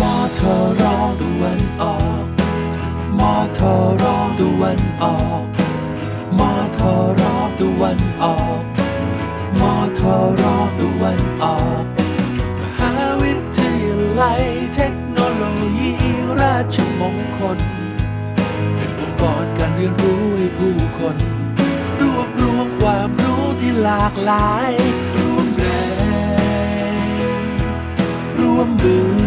มอทอรอตะวันออกมอทอรอตะวันออกมอทอรอตะวันออกมอทอรอตะวันออกมหาวิทยาลัยเทคโนโลยีราชมงคล เป็นองค์กรการเรียนรู้ให้ผู้คน รวบรวมความรู้ที่หลากหลายร่วมแรงร่วมมือ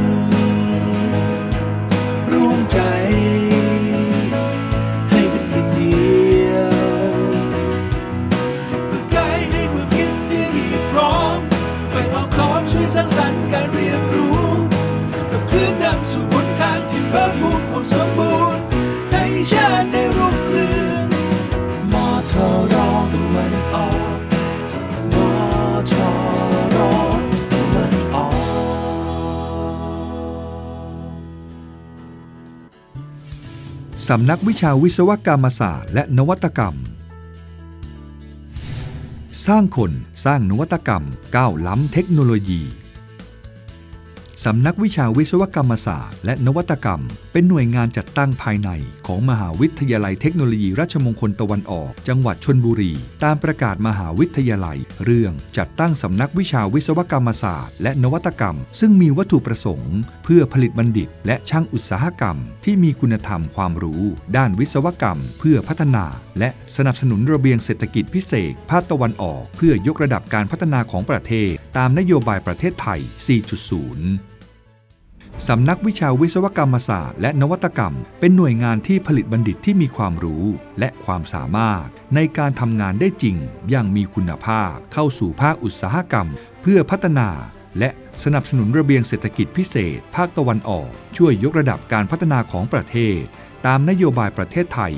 ใจ ให้เป็นหนึ่งเดียวเพื่อไกายในความคิดที่มีพร้อมไปเอาขอมช่วยสร้างสรรค์การเรียนรู้กับเพื่อนนำสู่บนทางที่เบิกมุ่งความสม สำนักวิชาวิศวกรรมศาสตร์และนวัตกรรม สร้างคนสร้างนวัตกรรมก้าวล้ำเทคโนโลยี สำนักวิชาวิศวกรรมศาสตร์ และนวัตกรรม เป็นหน่วยงานจัดตั้งภายในของมหาวิทยาลัยเทคโนโลยีราชมงคลตะวันออก จังหวัดชนบุรี ตามประกาศมหาวิทยาลัย เรื่องจัดตั้งสำนักวิชาวิศวกรรมศาสตร์ และนวัตกรรม ซึ่งมีวัตถุประสงค์ เพื่อผลิตบัณฑิต และช่างอุตสาหกรรม ที่มีคุณธรรมความรู้ ด้านวิศวกรรม เพื่อพัฒนา และสนับสนุนระเบียงเศรษฐกิจพิเศษภาคตะวันออก เพื่อยกระดับการพัฒนาของประเทศ ตามนโยบายประเทศไทย 4.0 สำนักวิชาวิศวกรรมศาสตร์และนวัตกรรม เป็นหน่วยงานที่ผลิตบัณฑิตที่มีความรู้และความสามารถ ในการทำงานได้จริงอย่างมีคุณภาพ เข้าสู่ภาคอุตสาหกรรม เพื่อพัฒนา และสนับสนุนระเบียงเศรษฐกิจพิเศษ ภาคตะวันออก ช่วยยกระดับการพัฒนาของประเทศ ตามนโยบายประเทศไทย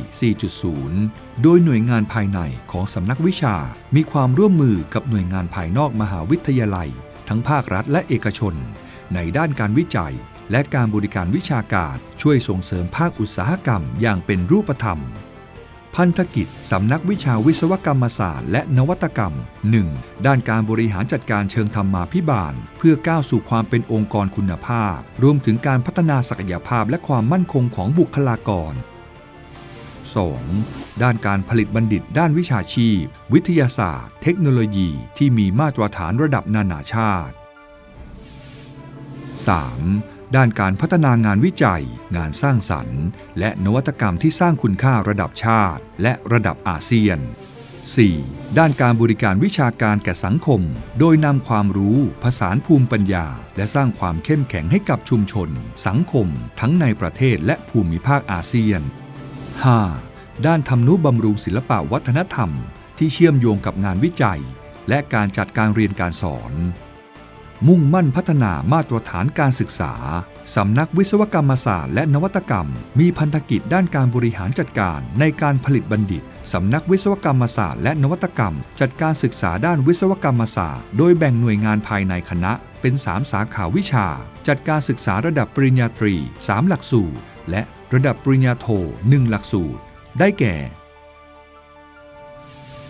4.0 โดยหน่วยงานภายในของสำนักวิชา มีความร่วมมือกับหน่วยงานภายนอกมหาวิทยาลัย ทั้งภาครัฐและเอกชน ในด้านการวิจัย และการบริการวิชาการช่วยส่งเสริมภาคอุตสาหกรรมอย่างเป็นรูปธรรม พันธกิจสำนักวิชาวิศวกรรมศาสตร์และนวัตกรรม 1. ด้านการบริหารจัดการเชิงธรรมาภิบาล เพื่อก้าวสู่ความเป็นองค์กรคุณภาพ รวมถึงการพัฒนาศักยภาพและความมั่นคงของบุคลากร 2. ด้านการผลิตบัณฑิตด้านวิชาชีพ วิทยาศาสตร์ เทคโนโลยี ที่มีมาตรฐานระดับนานาชาติ 3. ด้านการพัฒนางานวิจัย งานสร้างสรรค์ และนวัตกรรมที่สร้างคุณค่าระดับชาติ และระดับอาเซียน 4. ด้านการบริการวิชาการแก่สังคม โดยนำความรู้ ผสานภูมิปัญญา และสร้างความเข้มแข็งให้กับชุมชน สังคม ทั้งในประเทศและภูมิภาคอาเซียน 5. ด้านทำนุบำรุงศิลปะวัฒนธรรม ที่เชื่อมโยงกับงานวิจัย และการจัดการเรียนการสอน มุ่งมั่นพัฒนามาตรฐานการศึกษา สำนักวิศวกรรมศาสตร์และนวัตกรรม มีพันธกิจด้านการบริหารจัดการในการผลิตบัณฑิต สำนักวิศวกรรมศาสตร์และนวัตกรรม จัดการศึกษาด้านวิศวกรรมศาสตร์ โดยแบ่งหน่วยงานภายในคณะ เป็น 3 สาขาวิชา จัดการศึกษาระดับปริญญาตรี 3 หลักสูตร และระดับปริญญาโท 1 หลักสูตร ได้แก่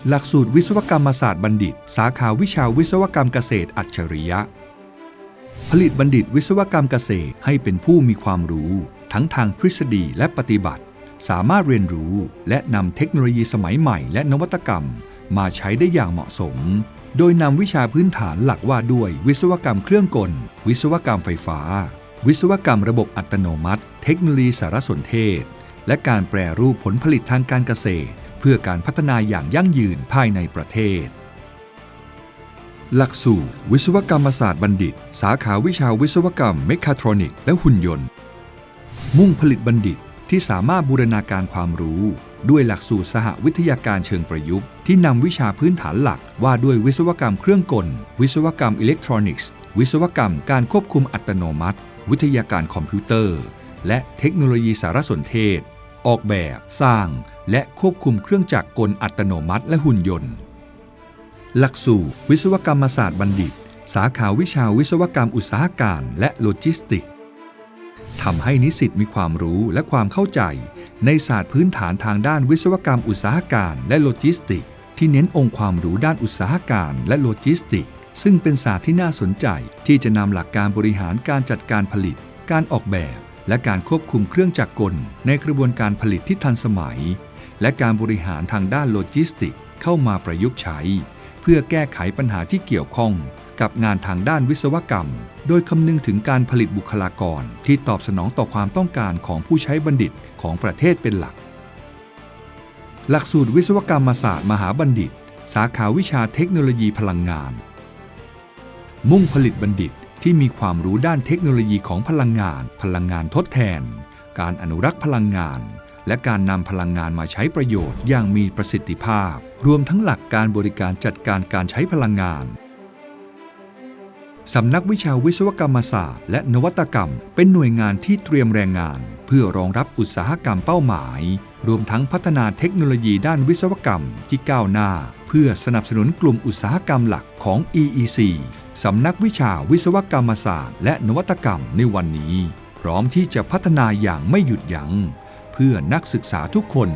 หลักสูตรวิศวกรรมศาสตร์บัณฑิต สาขาวิชาวิศวกรรมเกษตรอัจฉริยะ ผลิตบัณฑิตวิศวกรรมเกษตรให้เป็นผู้มีความรู้ ทั้งทางทฤษฎีและปฏิบัติ สามารถเรียนรู้และนำเทคโนโลยีสมัยใหม่และนวัตกรรม มาใช้ได้อย่างเหมาะสม โดยนำวิชาพื้นฐานหลักว่าด้วยวิศวกรรมเครื่องกล วิศวกรรมไฟฟ้า วิศวกรรมระบบอัตโนมัติ เทคโนโลยีสารสนเทศ และการแปรรูปผลผลิตทางการเกษตร เพื่อการพัฒนาอย่างยั่งยืนภายในประเทศ หลักสูตรวิศวกรรมศาสตร์บัณฑิต สาขาวิชาวิศวกรรมเมคาทรอนิก และหุ่นยนต์ มุ่งผลิตบัณฑิตที่สามารถบูรณาการความรู้ ด้วยหลักสูตรสหวิทยาการเชิงประยุกต์ ที่นำวิชาพื้นฐานหลัก ว่าด้วยวิศวกรรมเครื่องกล วิศวกรรมอิเล็กทรอนิกส์ วิศวกรรมการควบคุมอัตโนมัติ วิทยาการคอมพิวเตอร์ และเทคโนโลยีสารสนเทศ ออกแบบ สร้าง และควบคุมเครื่องจักรกลอัตโนมัติ และหุ่นยนต์ หลักสูตรวิศวกรรมศาสตร์บัณฑิต สาขาวิชาวิศวกรรมอุตสาหการและโลจิสติกทำให้นิสิตมีความรู้และความเข้าใจ ในศาสตร์พื้นฐานทางด้านวิศวกรรมอุตสาหการและโลจิสติก ที่เน้นองค์ความรู้ด้านอุตสาหการและโลจิสติก ซึ่งเป็นศาสตร์ที่น่าสนใจ ที่จะนำหลักการบริหารการจัดการผลิต การออกแบบ และการควบคุมเครื่องจักรกล ในกระบวนการผลิตที่ทันสมัย และการบริหารทางด้านโลจิสติกส์เข้ามาประยุกต์ใช้ เพื่อแก้ไขปัญหาที่เกี่ยวข้องกับงานทางด้านวิศวกรรม โดยคำนึงถึงการผลิตบุคลากรที่ตอบสนองต่อความต้องการของผู้ใช้บัณฑิตของประเทศเป็นหลัก หลักสูตรวิศวกรรมศาสตร์มหาบัณฑิต สาขาวิชาเทคโนโลยีพลังงาน มุ่งผลิตบัณฑิตที่มีความรู้ด้านเทคโนโลยีของพลังงาน พลังงานทดแทน การอนุรักษ์พลังงาน และการนำพลังงานมาใช้ประโยชน์อย่างมีประสิทธิภาพ รวมทั้งหลักการบริการจัดการการใช้พลังงานสำนักวิชาวิศวกรรมศาสตร์ และนวัตกรรม เป็นหน่วยงานที่เตรียมแรงงาน เพื่อรองรับอุตสาหกรรมเป้าหมาย รวมทั้งพัฒนาเทคโนโลยีด้านวิศวกรรมที่ก้าวหน้า เพื่อสนับสนุนกลุ่มอุตสาหกรรมหลักของ EEC สำนักวิชาวิศวกรรมศาสตร์ และนวัตกรรมในวันนี้ พร้อมที่จะพัฒนาอย่างไม่หยุดยัง้ง เพื่อนักศึกษาทุกคน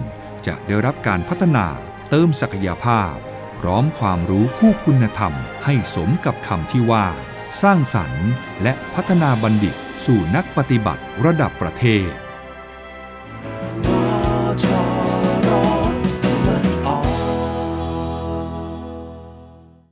จะได้รับการพัฒนาเติมศักยภาพ พร้อมความรู้คู่คุณธรรมให้สมกับคำที่ว่า สร้างสรรค์ และพัฒนาบัณฑิตสู่นักปฏิบัติระดับประเทศ